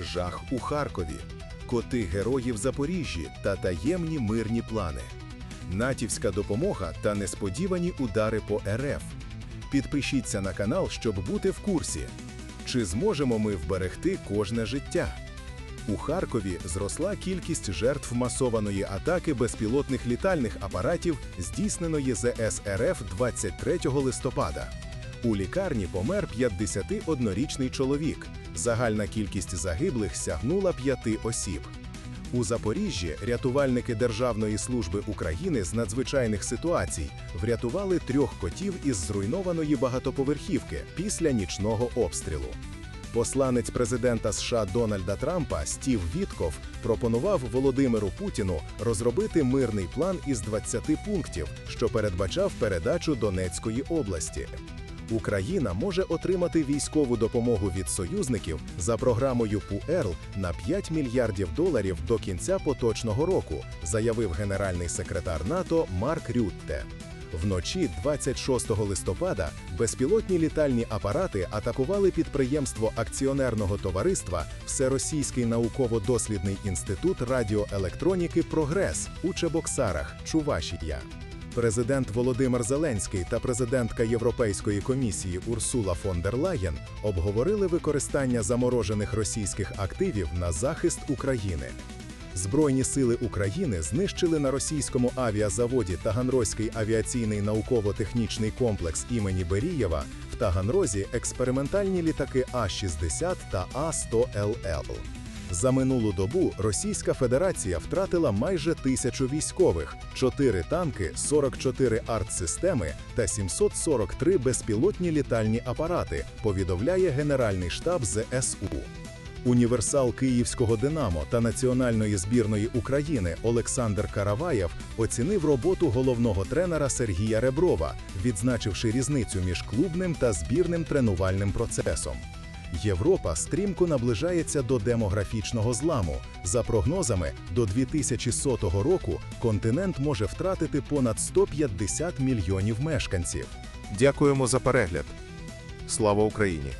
жах у Харкові, коти героїв Запоріжжі та таємні мирні плани, натівська допомога та несподівані удари по РФ. Підпишіться на канал, щоб бути в курсі. Чи зможемо ми вберегти кожне життя? У Харкові зросла кількість жертв масованої атаки безпілотних літальних апаратів, здійсненої ЗС РФ 23 листопада. У лікарні помер 51-річний чоловік. Загальна кількість загиблих сягнула п'яти осіб. У Запоріжжі рятувальники Державної служби України з надзвичайних ситуацій врятували трьох котів із зруйнованої багатоповерхівки після нічного обстрілу. Посланець президента США Дональда Трампа Стів Вітков пропонував Володимиру Путіну розробити мирний план із 20 пунктів, що передбачав передачу Донецької області. Україна може отримати військову допомогу від союзників за програмою ПУЕРЛ на 5 мільярдів доларів до кінця поточного року, заявив генеральний секретар НАТО Марк Рютте. Вночі 26 листопада безпілотні літальні апарати атакували підприємство акціонерного товариства Всеросійський науково-дослідний інститут радіоелектроніки Прогрес у Чебоксарах, Чувашія. Президент Володимир Зеленський та президентка Європейської комісії Урсула фон дер Лаєн обговорили використання заморожених російських активів на захист України. Збройні сили України знищили на російському авіазаводі Таганрозький авіаційний науково-технічний комплекс імені Берієва в Таганрозі експериментальні літаки А-60 та А-100ЛЛ. За минулу добу Російська Федерація втратила майже тисячу військових, 4 танки, 44 артсистеми та 743 безпілотні літальні апарати, повідомляє Генеральний штаб ЗСУ. Універсал Київського Динамо та національної збірної України Олександр Караваєв оцінив роботу головного тренера Сергія Реброва, відзначивши різницю між клубним та збірним тренувальним процесом. Європа стрімко наближається до демографічного зламу. За прогнозами, до 2100 року континент може втратити понад 150 мільйонів мешканців. Дякуємо за перегляд. Слава Україні!